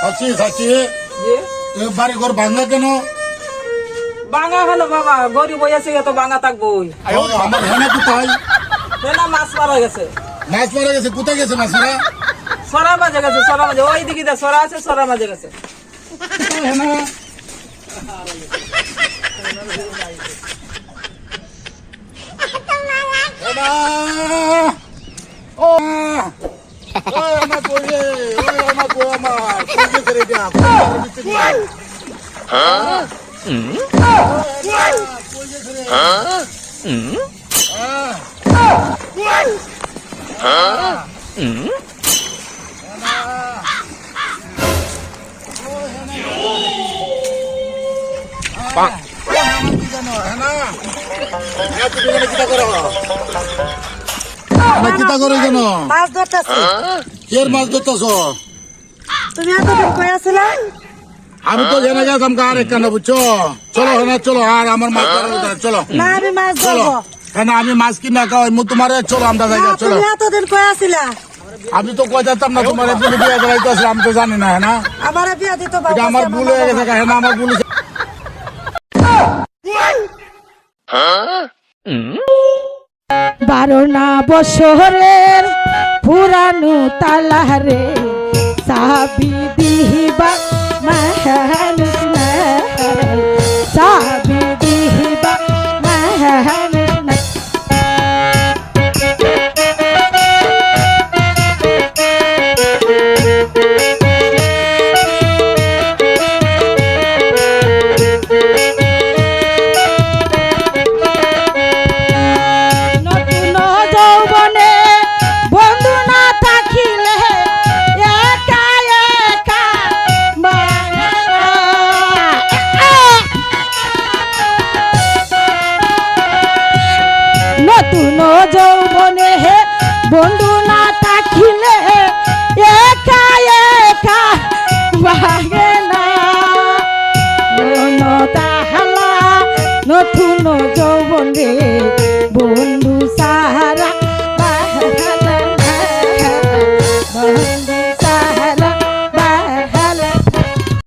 সাচি সাচি। বাড়ি ঘর ভাঙা কেন? ভাঙা হলো বাবা গরিব বই আছে তো ভাঙা থাকব আমার হেনা কোথায়? হেনা মাছ মারা গেছে। মাছ মারা গেছে কোথায় গেছে মাছ মারা? সরা মাঝে গেছে সরা মাঝে ওই দিকে দা সরা আছে সরা মাঝে গেছে। হেনা আমার কই রে ও আমার কই আমার কই গেছে রে এটা কই গেছে রে? কিতা করে কেন মাছ ধরতেছি এর মাছ ধরতেছ? তুমি কই আছিলা আমি তো জেনে গেছিলাম কার কেন বুঝছ? চলো হেনা চলো আর আমার মাছ ধরা চলো। না আমি মাছ ধরবো। হ্যাঁ আমি মাছ কিনা খাওয়াই মু তোমার চলো আমরা না, জায়গা চলো। তুমি এতদিন কই আছিলা আমি তো কই যেতাম না তোমার তুমি বিয়ে করাইতে আসলে আমি তো জানি না হ্যাঁ না? আমার বিয়া দিত এটা আমার ভুল হয়ে গেছে হ্যাঁ আমার ভুল। বারো না বছরের पुरानू ताला रे साबी दीबा महर নতুন যৌবনে হে বন্ধু না থাকিলে একা একা ভাগে না। নতুন যৌবনে বন্ধু